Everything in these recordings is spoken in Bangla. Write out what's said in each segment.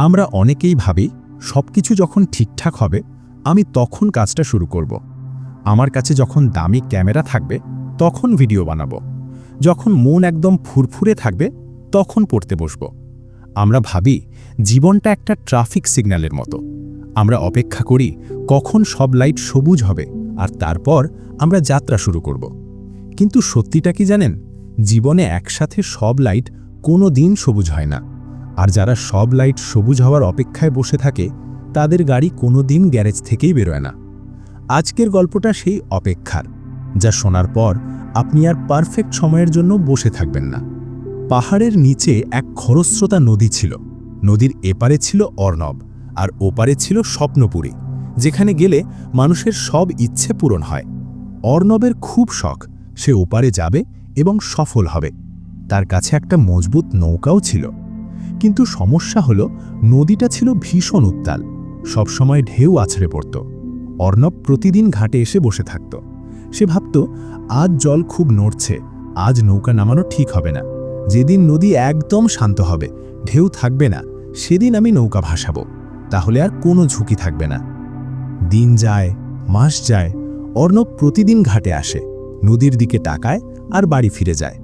আমরা অনেকেই ভাবি সব কিছু যখন ঠিকঠাক হবে, আমি তখন কাজটা শুরু করব। আমার কাছে যখন দামি ক্যামেরা থাকবে, তখন ভিডিও বানাবো। যখন মন একদম ফুরফুরে থাকবে, তখন পড়তে বসব। আমরা ভাবি, জীবনটা একটা ট্রাফিক সিগন্যালের মতো। আমরা অপেক্ষা করি, কখন সব লাইট সবুজ হবে, আর তারপর আমরা যাত্রা শুরু করব। কিন্তু সত্যিটা কি জানেন? জীবনে একসাথে সব লাইট কোনো দিন সবুজ হয় না। আর যারা সব লাইট সবুজ হওয়ার অপেক্ষায় বসে থাকে, তাদের গাড়ি কোনো দিন গ্যারেজ থেকেই বেরোয় না। আজকের গল্পটা সেই অপেক্ষার, যা শোনার পর আপনি আর পারফেক্ট সময়ের জন্য বসে থাকবেন না। পাহাড়ের নিচে এক খরস্রোতা নদী ছিল। নদীর এপারে ছিল অর্ণব, আর ওপারে ছিল স্বপ্নপুরী, যেখানে গেলে মানুষের সব ইচ্ছে পূরণ হয়। অর্ণবের খুব শখ, সে ওপারে যাবে এবং সফল হবে। তার কাছে একটা মজবুত নৌকাও ছিল। কিন্তু সমস্যা হলো, নদীটা ছিল ভীষণ উত্তাল। সবসময় ঢেউ আছড়ে পড়ত। অর্ণব প্রতিদিন ঘাটে এসে বসে থাকত। সে ভাবত, আজ জল খুব নড়ছে, আজ নৌকা নামানো ঠিক হবে না। যেদিন নদী একদম শান্ত হবে, ঢেউ থাকবে না, সেদিন আমি নৌকা ভাসাবো। তাহলে আর কোনো ঝুঁকি থাকবে না। দিন যায়, মাস যায়, অর্ণব প্রতিদিন ঘাটে আসে, নদীর দিকে তাকায় আর বাড়ি ফিরে যায়।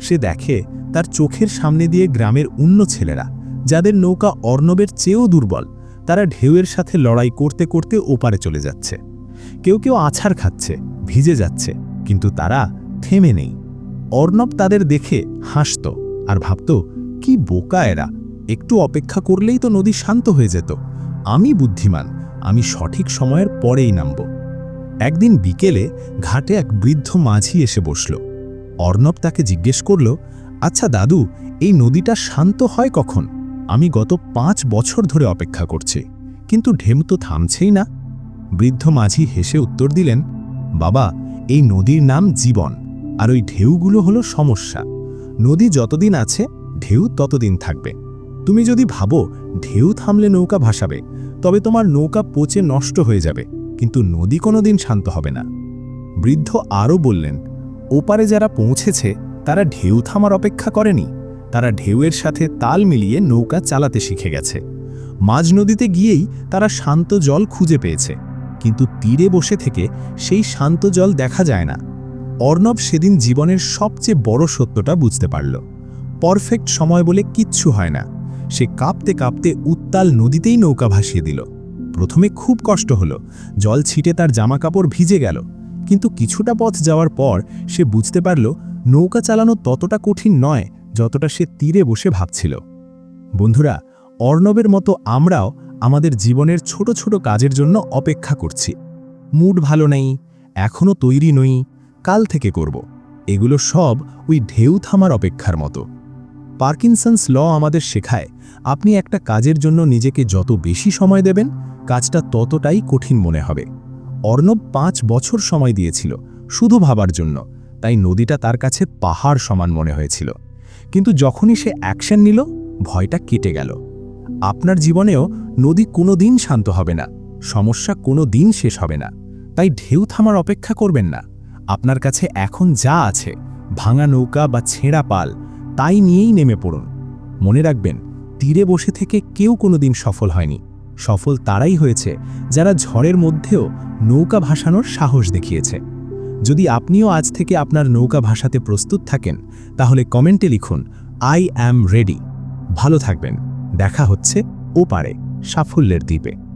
সে দেখে তার চোখের সামনে দিয়ে গ্রামের অন্য ছেলেরা, যাদের নৌকা অর্ণবের চেয়েও দুর্বল, তারা ঢেউয়ের সাথে লড়াই করতে করতে ওপারে চলে যাচ্ছে। কেউ কেউ আছাড় খাচ্ছে, ভিজে যাচ্ছে, কিন্তু তারা থেমে নেই। অর্ণব তাদের দেখে হাসত আর ভাবত, কি বোকা এরা, একটু অপেক্ষা করলেই তো নদী শান্ত হয়ে যেত। আমি বুদ্ধিমান, আমি সঠিক সময়ের পরেই নামব। একদিন বিকেলে ঘাটে এক বৃদ্ধ মাঝি এসে বসল। অর্ণব তাকে জিজ্ঞেস করল আচ্ছা দাদু, এই নদীটা শান্ত হয় কখন? আমি গত পাঁচ বছর ধরে অপেক্ষা করছি, কিন্তু ঢেম তো থামছেই না। বৃদ্ধ মাঝি হেসে উত্তর দিলেন, বাবা, এই নদীর নাম জীবন, আর ওই ঢেউগুলো হলো সমস্যা। নদী যতদিন আছে, ঢেউ ততদিন থাকবে। তুমি যদি ভাবো, ঢেউ থামলে নৌকা ভাসাবে, তবে তোমার নৌকা পচে নষ্ট হয়ে যাবে, কিন্তু নদী কোনোদিন শান্ত হবে না। বৃদ্ধ আরও বললেন, ওপারে যারা পৌঁছেছে তারা ঢেউ থামার অপেক্ষা করেনি। তারা ঢেউয়ের সাথে তাল মিলিয়ে নৌকা চালাতে শিখে গেছে। মাঝ নদীতে গিয়েই তারা শান্ত জল খুঁজে পেয়েছে। কিন্তু তীরে বসে থেকে সেই শান্ত জল দেখা যায় না। অর্ণব সেদিন জীবনের সবচেয়ে বড় সত্যটা বুঝতে পারল। পারফেক্ট সময় বলে কিচ্ছু হয় না। সে কাঁপতে কাঁপতে উত্তাল নদীতেই নৌকা ভাসিয়ে দিল। প্রথমে খুব কষ্ট হলো। জল ছিটে তার জামাকাপড় ভিজে গেল। কিন্তু কিছুটা পথ যাওয়ার পর সে বুঝতে পারল নৌকা চালানো ততটা কঠিন নয় যতটা সে তীরে বসে ভাবছিল। বন্ধুরা, অর্ণবের মতো আমরাও আমাদের জীবনের ছোট ছোট কাজের জন্য অপেক্ষা করছি। মুড ভালো নেই এখনও তৈরি নই, কাল থেকে করব। এগুলো সব ওই ঢেউ থামার অপেক্ষার মতো। পার্কিনসন্স ল আমাদের শেখায়, আপনি একটা কাজের জন্য নিজেকে যত বেশি সময় দেবেন, কাজটা ততটাই কঠিন মনে হবে। অর্ণব পাঁচ বছর সময় দিয়েছিল, শুধু ভাবার জন্য। তাই নদীটা তার কাছে পাহাড় সমান মনে হয়েছিল। কিন্তু যখনই সে অ্যাকশন নিল, ভয়টা কেটে গেল। আপনার জীবনেও নদী কোনো দিন শান্ত হবে না, সমস্যা কোনো দিন শেষ হবে না। তাই ঢেউ থামার অপেক্ষা করবেন না। আপনার কাছে এখন যা আছে, ভাঙা নৌকা বা ছেঁড়া পাল, তাই নিয়েই নেমে পড়ুন। মনে রাখবেন, তীরে বসে থেকে কেউ কোনোদিন সফল হয়নি। সফল তারাই হয়েছে যারা ঝড়ের মধ্যেও নৌকা ভাসানোর সাহস দেখিয়েছে। যদি আপনিও আজ থেকে আপনার নৌকা ভাষাতে প্রস্তুত থাকেন, তাহলে কমেন্টে লিখুন আই অ্যাম রেডি ভালো থাকবেন। দেখা হচ্ছে ওপারে, সাফল্যের দ্বীপে।